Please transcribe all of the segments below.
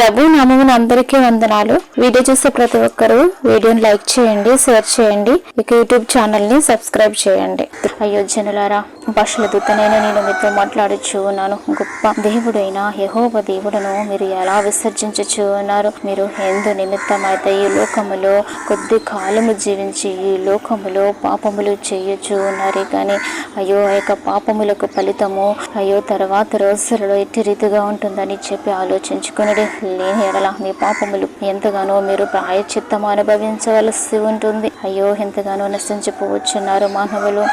ప్రభు నామమున అందరికీ వందనాలు. వీడియో చూసే ప్రతి ఒక్కరూ వీడియోని లైక్ చేయండి షేర్ చేయండి. ఇక యూట్యూబ్ ఛానల్ని సబ్స్క్రైబ్ చేయండి. అయ్యో జనులారా భాషల దూతనైన నేను మీతో మాట్లాడుచు ఉన్నాను. గొప్ప దేవుడైన యహోవ దేవుడును మీరు ఎలా విసర్జించచ్చు ఉన్నారు? మీరు ఎందు నిమిత్తమైతే ఈ లోకములో కొద్ది కాలము జీవించి ఈ లోకములో పాపములు చేయొచ్చు ఉన్నారు. కానీ అయ్యో ఆ యొక్క పాపములకు ఫలితము అయ్యో తర్వాత రోజులలో ఎట్టి రీతిగా ఉంటుందని చెప్పి ఆలోచించుకుని లేని ఎడల మీ పాపములు ఎంతగానో మీరు ప్రాయచిత్తము అనుభవించవలసి ఉంటుంది. అయ్యో ఎంతగానో నశించిపోవచ్చున్నారు మానవులు.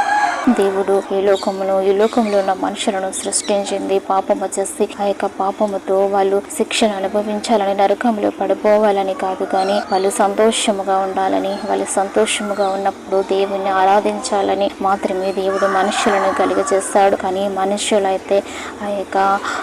దేవుడు ఈ లోకమును ఈ లోకంలో ఉన్న మనుషులను సృష్టించింది. పాపము చేసి ఆ యొక్క పాపముతో వాళ్ళు శిక్షను అనుభవించాలని నరకంలో పడిపోవాలని కాదు కానీ వాళ్ళు సంతోషముగా ఉండాలని వాళ్ళు సంతోషముగా ఉన్నప్పుడు దేవుణ్ణి ఆరాధించాలని మాత్రమే దేవుడు మనుషులను కలిగజేస్తాడు. కానీ మనుషులైతే ఆ యొక్క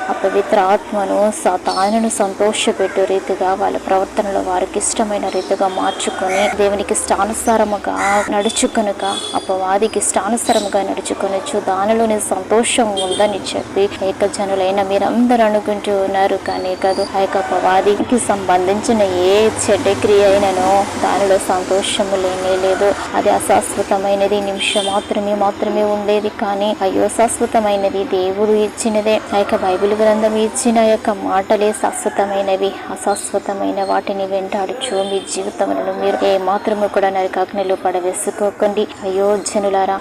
అపవిత్ర ఆత్మను తానును సంతోషపెట్టు రీతిగా వాళ్ళ ప్రవర్తనలో వారికి ఇష్టమైన రీతిగా మార్చుకొని దేవునికి ఇష్టానుసారముగా నడుచుకునుక అపవాదికి ఇష్టానుసారముగా నడుచుకొనొచ్చు. దానిలోనే సంతోషం ఉందని చెప్పి ఏకజనులైన మీరందరూ అనుకుంటూ ఉన్నారు. కానీ కాదు ఆ యొక్క పవాదికి సంబంధించిన ఏ చెడ్డ క్రియ అయినను దానిలో సంతోషము లేనే లేదు. అది అశాశ్వతమైనది. నిమిషం మాత్రమే మాత్రమే ఉండేది. కానీ అయ్యో శాశ్వతమైనది దేవుడు ఇచ్చినదే. ఆ యొక్క బైబిల్ గ్రంథం ఇచ్చిన యొక్క మాటలే శాశ్వతమైనవి. అశాశ్వతమైన వాటిని వెంటాడుచు మీ జీవితంలో మీరు ఏ మాత్రము కూడా నరకాగ్నిలో పడవేసుకోకండి. అయ్యో జనులారా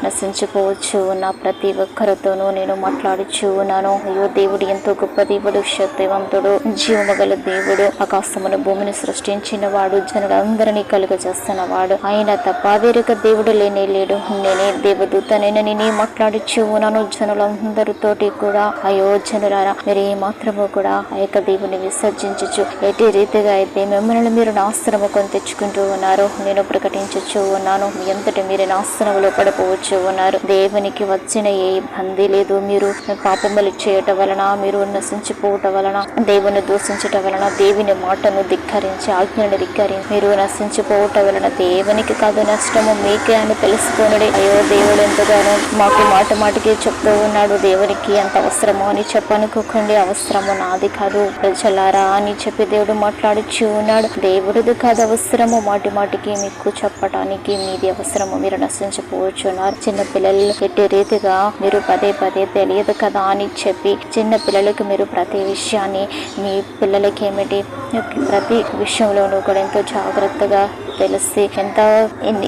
నశించిపోవచ్చు ఉన్న ప్రతి ఒక్కరితోనూ నేను మాట్లాడుచు ఉన్నాను. అయ్యో దేవుడు ఎంతో గొప్ప దేవుడు శక్తివంతుడు జీవమగల దేవుడు. ఆకాశమును భూమిని సృష్టించిన వాడు జనులందరినీ కలుగజేస్తున్న వాడు ఆయన తప్ప వేరొక దేవుడు లేనే లేడు. నేనే దేవదూతనైన నేనే మాట్లాడుచు ఉన్నాను జనులందరితోటి కూడా. అయ్యో జనులారా మీరు ఏ మాత్రము కూడా ఆ యొక్క దేవుని విసర్జించచ్చు ఎట్టి రీతిగా అయితే మిమ్మల్ని మీరు నాశనము కొని తెచ్చుకుంటూ ఉన్నారు? నేను ప్రకటించచ్చు ఉన్నాను. మీ అంతటి మీరు నాశనములో పడిపోవచ్చు ఉన్నారు. దేవునికి వచ్చిన ఏ ఇబ్బంది లేదు. మీరు పాపములు చేయటం వలన మీరు నశించిపోవటం వలన దేవుని దూషించటం వలన దేవుని మాటను ధిక్కరించి ఆజ్ఞను ధిక్కరించి మీరు నశించిపోవటం వలన దేవునికి కాదు నష్టము మీకే అని తెలుసుకొనుడి. అయ్యో దేవుడు ఎంతగానో మాకు మాట మాటికి చెప్తూ ఉన్నాడు. దేవునికి ఎంత అవసరమో అని చెప్పనుకోకండి. అవసరము నాది కాదు. ప్రజలారా అని చెప్పి దేవుడు మాట్లాడుచు ఉన్నాడు. దేవుడిది కాదు అవసరము. మాటి మాటికి మీకు చెప్పటానికి మీది అవసరము. మీరు నశించిపోవచ్చున్నారు చిన్న పిల్లలు ఎట్టి రీతిగా మీరు పదే పదే తెలియదు కదా అని చెప్పి చిన్న పిల్లలకు మీరు ప్రతి విషయాన్ని మీ పిల్లలకి ఏమిటి ప్రతి విషయంలోనూ కూడా ఎంతో జాగ్రత్తగా తెలిసి ఎంత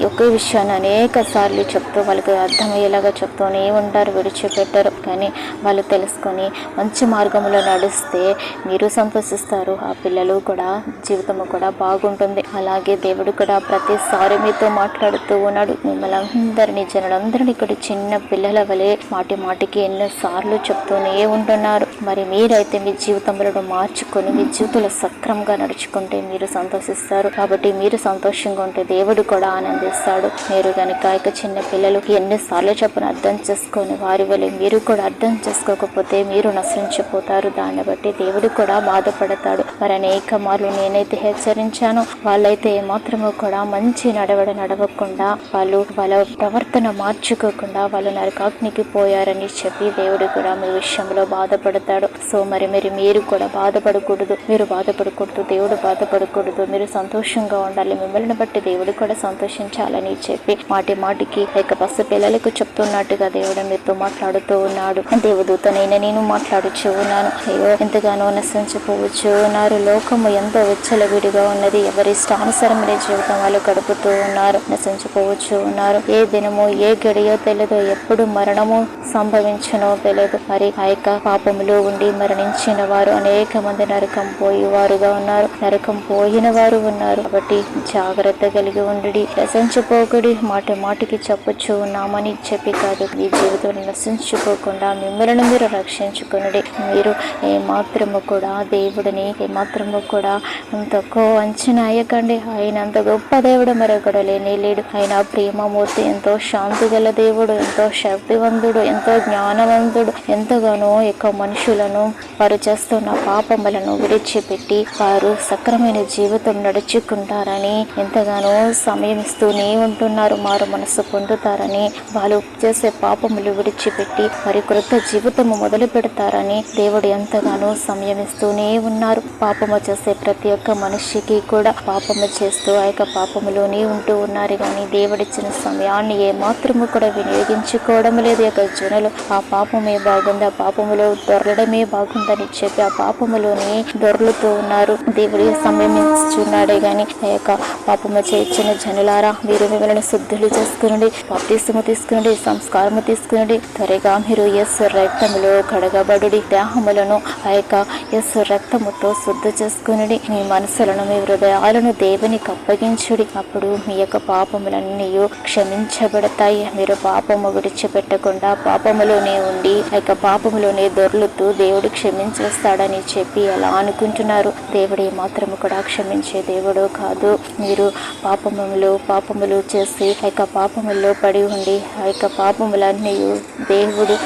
ఒకే విషయాన్ని అనేక సార్లు చెప్తూ వాళ్ళకి అర్థమయ్యేలాగా చెప్తూనే ఉంటారు విడిచిపెట్టరు. కానీ వాళ్ళు తెలుసుకొని మంచి మార్గంలో నడిస్తే మీరు సంతోషిస్తారు. ఆ పిల్లలు కూడా జీవితము కూడా బాగుంటుంది. అలాగే దేవుడు కూడా ప్రతిసారి మీతో మాట్లాడుతూ ఉన్నాడు. మిమ్మల్ని అందరినీ జనులందరినీ ఇక్కడ చిన్న పిల్లల వలె మాటి మాటికి ఎన్నోసార్లు చెప్తూనే ఉంటున్నారు. మరి మీరైతే మీ జీవితంలో మార్చుకొని మీ జీవితంలో సక్రమంగా నడుచుకుంటే మీరు సంతోషిస్తారు. కాబట్టి మీరు సంతోషం సంతోషంగా ఉంటే దేవుడు కూడా ఆనందిస్తాడు. మీరు కనుక ఇక చిన్న పిల్లలు ఎన్నిసార్లు చెప్పిన అర్థం చేసుకొని వారి వల్ల మీరు కూడా అర్థం చేసుకోకపోతే మీరు నశించిపోతారు. దాన్ని బట్టి దేవుడు కూడా బాధపడతాడు. మరి అనేక మార్లు నేనైతే హెచ్చరించాను. వాళ్ళైతే ఏమాత్రము కూడా మంచి నడవడ నడవకుండా వాళ్ళు వాళ్ళ ప్రవర్తన మార్చుకోకుండా వాళ్ళు నరకాగ్నికి పోయారని చెప్పి దేవుడు కూడా మీ విషయంలో బాధపడతాడు. సో మరి మరి మీరు కూడా బాధపడకూడదు. మీరు బాధపడకూడదు. దేవుడు బాధపడకూడదు. మీరు సంతోషంగా ఉండాలి. మిమ్మల్ని బట్టి దేవుడు కూడా సంతోషించాలని చెప్పి మాటి మాటికి లేక పసి పిల్లలకు చెప్తున్నట్టుగా దేవుడు మీతో మాట్లాడుతూ ఉన్నాడు. దేవదూతనైనా నేను మాట్లాడుచు ఉన్నాను. అయ్యో ఎంతగానో నశించిపోవచ్చు. ఉన్నారు. లోకము ఎంతో విచ్చలవిడిగా ఉన్నది. ఎవరి ఇష్టానుసారమైన జీవితం వాళ్ళు గడుపుతూ ఉన్నారు. నశించిపోవచ్చు ఉన్నారు. ఏ దినము ఏ గడియో తెలియదు ఎప్పుడు మరణము సంభవించనో తెలియదు మరి ఆ యొక్క పాపములో ఉండి మరణించిన వారు అనేక మంది నరకం పోయి వారుగా ఉన్నారు. నరకం పోయిన వారు ఉన్నారు. కాబట్టి జాగ్రత్త కలిగి ఉండి నశించిపోకుడి. మాట మాటికి చెప్పొచ్చు ఉన్నామని చెప్పి కాదు. మీ జీవితంలో నశించుకోకుండా మిమ్మల్ని మీరు రక్షించుకునుడి. మీరు ఏ మాత్రము కూడా దేవుడిని ఏ మాత్రము కూడా తక్కువ అంచనా అయ్యకండి ఆయన అంత గొప్ప దేవుడు మరొకడు లేనే లేడు. ఆయన ప్రేమమూర్తి ఎంతో శాంతి గల దేవుడు ఎంతో శక్తివంతుడు ఎంతో జ్ఞానవంతుడు ఎంతగానో యొక్క మనుషులను వారు చేస్తున్న పాపములను విడిచిపెట్టి వారు సక్రమైన జీవితం నడుచుకుంటారని ఎంతగానో సమయం ఇస్తూనే ఉంటున్నారు. మారు మనసు పొందుతారని వాళ్ళు చేసే పాపములు విడిచిపెట్టి మరి క్రొత్త జీవితము మొదలు పెడతారని దేవుడు ఎంతగానో సమయం ఇస్తూనే ఉన్నారు. పాపము చేసే ప్రతి ఒక్క మనిషికి కూడా పాపము చేస్తూ ఆ యొక్క పాపములోనే ఉంటూ ఉన్నారు. కానీ దేవుడిచ్చిన సమయాన్ని ఏ మాత్రము కూడా వినియోగించుకోవడం లేదు. యొక్క జనులు ఆ పాపమే బాగుంది ఆ పాపములో దొరలడమే బాగుందని చెప్పి ఆ పాపములోనే దొరలుతూ ఉన్నారు. దేవుడి సమయం ఇస్తున్నాడే కానీ ఆ యొక్క పాపము చేయించిన జనులారా. మీరు మిమ్మల్ని శుద్ధులు చేసుకునండి బాప్తిసము తీసుకునండి సంస్కారము తీసుకునండి. త్వరగా మీరు ఎస్ రక్తములో కడగబడు దేహములను ఆ యొక్క ఎస్ రక్తముతో శుద్ధ చేసుకునండి. మీ మనసులను మీ హృదయాలను దేవునికి అప్పగించుడి. అప్పుడు మీ యొక్క పాపములన్నీ క్షమించబడతాయి. మీరు పాపము విడిచిపెట్టకుండా పాపములోనే ఉండి ఆ యొక్క పాపములోనే దొర్లుతూ దేవుడు క్షమించేస్తాడని చెప్పి ఎలా అనుకుంటున్నారు. దేవుడు మాత్రము కూడా క్షమించే దేవుడు కాదు. మీరు పాపములు పాపములు చేసి ఆ యొక్క పాపముల్లో పడి ఉండి ఆ యొక్క పాపములన్నీ దేవుడు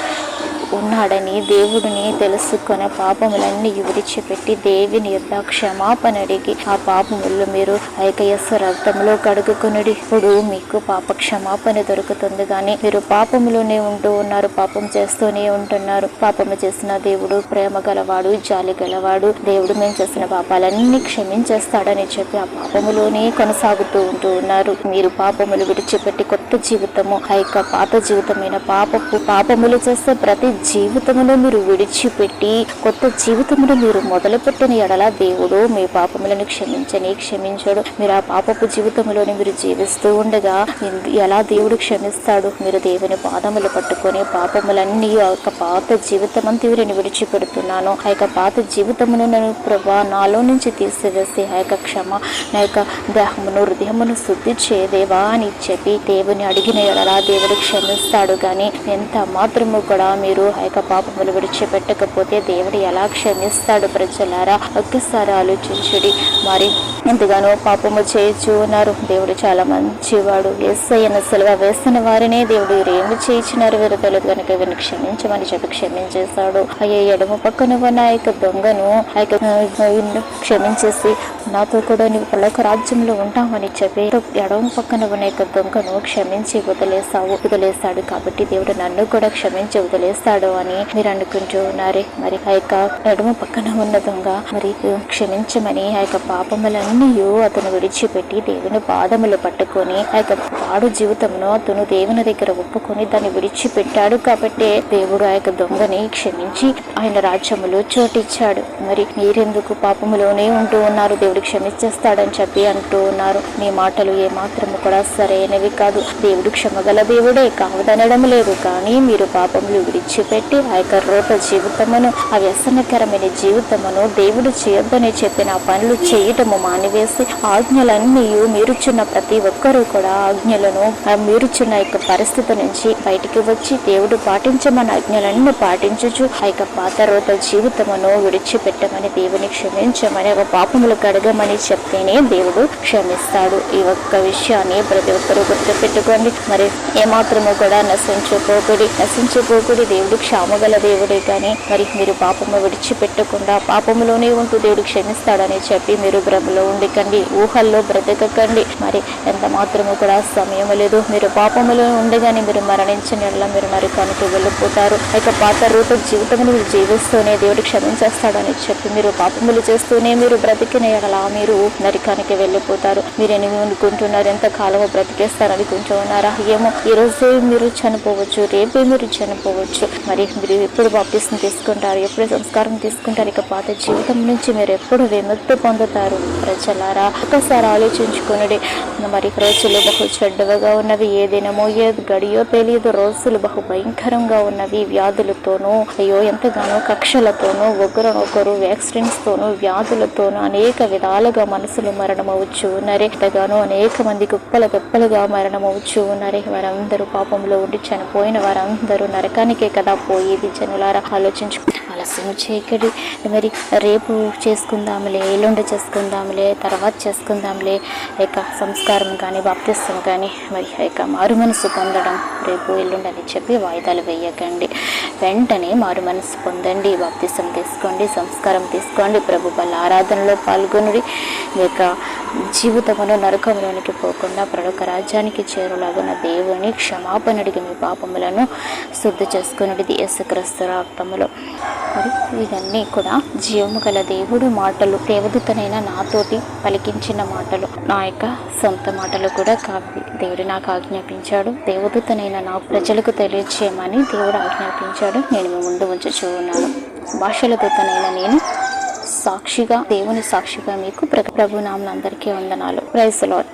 ఉన్నాడని దేవుడిని తెలుసుకొని పాపములన్నీ విడిచిపెట్టి దేవుని యొక్క క్షమాపణ అడిగి ఆ పాపములు మీరు ఐకయస్సు రక్తంలో కడుగుకునుడి. ఇప్పుడు మీకు పాప క్షమాపణ దొరుకుతుంది కానీ మీరు పాపములోనే ఉంటూ ఉన్నారు పాపం చేస్తూనే ఉంటున్నారు. పాపము చేసిన దేవుడు ప్రేమ గలవాడు జాలి గలవాడు. దేవుడు మేము చేసిన పాపాలన్నీ క్షమించేస్తాడని చెప్పి ఆ పాపములోనే కొనసాగుతూ ఉంటూ ఉన్నారు. మీరు పాపములు విడిచిపెట్టి కొత్త జీవితము ఆ యొక్క పాత జీవితమైన పాపపు పాపములు చేస్తే ప్రతి జీవితంలో మీరు విడిచిపెట్టి కొత్త జీవితంలో మీరు మొదలుపెట్టిన ఎడల దేవుడు మీ పాపములను క్షమించని క్షమించడు. మీరు ఆ పాపపు జీవితంలోనే మీరు జీవిస్తూ ఉండగా ఎలా దేవుడు క్షమిస్తాడు? మీరు దేవుని పాదములు పట్టుకొని పాపములన్నీ ఆ యొక్క పాత జీవితం అంతా నేను విడిచిపెడుతున్నాను. ఆ యొక్క పాత జీవితమును నేను ప్రభా నాలో నుంచి తీసివేసి ఆ యొక్క క్షమ నా యొక్క దేహమును హృదయమును శుద్ధి చేదేవా అని చెప్పి దేవుని అడిగిన ఎడలా దేవుడు క్షమిస్తాడు. కానీ ఎంత మాత్రము కూడా మీరు ఆ యొక్క పాపములు విడిచిపెట్టకపోతే దేవుడు ఎలా క్షమిస్తాడు ప్రజలారా? ఒక్కసారి ఆలోచించుడి. మరి ఎంతగానో పాపము చేయొచ్చు ఉన్నారు. దేవుడు చాలా మంచివాడు. ఎస్ఐన సెలవు వేస్తున్న వారినే దేవుడు ఏమి చేయించినారు? వీరు తెలియదు కనుక వీరిని క్షమించమని చెప్పి క్షమించేశాడు. అయ్యే ఎడమ పక్కన ఉన్న ఆ యొక్క దొంగను ఆ యొక్క క్షమించేసి నాతో కూడా నీవు పలక రాజ్యంలో ఉంటామని చెప్పి ఎడమ పక్కన ఉన్న యొక్క దొంగను క్షమించి వదిలేసావు వదిలేస్తాడు కాబట్టి దేవుడు నన్ను కూడా క్షమించి వదిలేస్తాడు అని మీరు అనుకుంటూ ఉన్నారే. మరి ఆ యొక్క నడుమ పక్కన ఉన్న దొంగ మరి క్షమించమని ఆ యొక్క పాపములన్నీ అతను విడిచిపెట్టి దేవుని పాదములు పట్టుకొని ఆ యొక్క పాడు జీవితమును అతను దేవుని దగ్గర ఒప్పుకొని దాన్ని విడిచిపెట్టాడు కాబట్టి దేవుడు ఆ యొక్క దొంగని క్షమించి ఆయన రాజ్యములో చోటిచ్చాడు. మరి మీరెందుకు పాపములోనే ఉంటూ ఉన్నారు? దేవుడు క్షమించేస్తాడని చెప్పి అంటూ ఉన్నారు. మీ మాటలు ఏ మాత్రము కూడా సరైనవి కాదు. దేవుడు క్షమగల దేవుడే కావదనడం లేదు. కానీ మీరు పాపములు విడిచిపెట్టి ఆ యొక్క రూప జీవితమును ఆ వ్యసనకరమైన జీవితమును దేవుడు చేయొద్దని చెప్పిన పనులు చేయటము మానివేసి ఆజ్ఞలన్నీ మీరుచున్న ప్రతి ఒక్కరూ కూడా ఆజ్ఞలను మీరుచున్న యొక్క పరిస్థితి నుంచి బయటికి వచ్చి దేవుడు పాటించమని ఆజ్ఞలన్నీ పాటించుచు ఆ యొక్క పాత రూప జీవితమును విడిచిపెట్టమని దేవుని క్షమించమని ఒక పాపములు కడగమని చెప్తేనే దేవుడు క్షమిస్తాడు. ఈ ఒక్క విషయాన్ని ప్రతి ఒక్కరూ గుర్తుపెట్టుకోండి. మరి ఏమాత్రము కూడా నశించుకోకుడి నశించుకోకుడి దేవుడు క్షామగల దేవుడే కానీ మరి మీరు పాపము విడిచిపెట్టకుండా పాపములోనే ఉంటూ దేవుడు క్షమిస్తాడని చెప్పి మీరు భ్రమలో ఉండికండి ఊహల్లో బ్రతకకండి. మరి ఎంత మాత్రము కూడా సమయం లేదు. మీరు పాపములో ఉండగానే మీరు మరణించిన మీరు నరకానికి వెళ్ళిపోతారు. ఇక పాత రూప జీవితంలో మీరు జీవిస్తూనే దేవుడు క్షమించేస్తాడని చెప్పి మీరు పాపములు చేస్తూనే మీరు బ్రతికిన ఎలా మీరు నరకానికి వెళ్ళిపోతారు. మీరు ఎనిమి అనుకుంటున్నారు? ఎంత కాలము బ్రతికేస్తారు ఉన్నారా? ఏమో ఈ రోజే మీరు చనిపోవచ్చు రేపే మీరు చనిపోవచ్చు. మరి మీరు ఎప్పుడు బాప్తిస్ని తీసుకుంటారు ఎప్పుడు సంస్కారం తీసుకుంటారు ఇక పాత జీవితం నుంచి మీరు ఎప్పుడు విముక్తి పొందుతారు? ప్రజలారా ఒకసారి ఆలోచించుకుని మరి రోజులు బహు చెడ్డవగా ఉన్నవి. ఏ దినమో ఏ గడియో తెలియదు. రోజులు బహు భయంకరంగా ఉన్నవి. వ్యాధులతోనూ అయ్యో ఎంతగానో కక్షలతోనూ ఒకరినొకరు వ్యాక్సిడెంట్స్ తోనూ వ్యాధులతోనూ అనేక విధాలుగా మనసులు మరణమవచ్చు ఉన్నారే ఎంతగానో అనేక మంది గుప్పల కుప్పలుగా మరణమవచ్చు ఉన్నారే వారందరూ పాపంలో ఉండి చనిపోయిన వారందరూ నరకానికే కదా పోయేది జనులారా? ఆలోచించు ఆలస్యం చేయకడి. మరి రేపు చేసుకుందాంలే ఎల్లుండి చేసుకుందాంలే తర్వాత చేసుకుందాంలే. యొక్క సంస్కారం కానీ బాప్తిస్తం కానీ మరి యొక్క మారు మనసు పొందడం రేపు ఎల్లుండి అని చెప్పి వాయిదాలు వేయకండి. వెంటనే మారు మనసు పొందండి. బాప్తిస్తం తీసుకోండి సంస్కారం తీసుకోండి ప్రభు వాళ్ళ ఆరాధనలో పాల్గొనుడి. యొక్క జీవితమును నరకములోనికి పోకుండా ప్రొడక రాజ్యానికి చేరులాగున దేవుని క్షమాపణ అడిగి మీ పాపములను శుద్ధి చేసుకున్నది యేసుక్రీస్తు రక్తములో. మరి ఇవన్నీ కూడా జీవము గల దేవుడు మాటలు దేవదూతనైన నాతోటి పలికించిన మాటలు. నా యొక్క సొంత మాటలు కూడా కావి దేవుడు నాకు ఆజ్ఞాపించాడు. దేవదూతనైన నా ప్రజలకు తెలియచేయమని దేవుడు ఆజ్ఞాపించాడు. నేను మీ ముందు ఉంచుచూ ఉన్నాను. భాషల దూతనైన నేను సాక్షిగా దేవుని సాక్షిగా మీకు ప్రభు నామం అందరికీ వందనాలు. Praise lord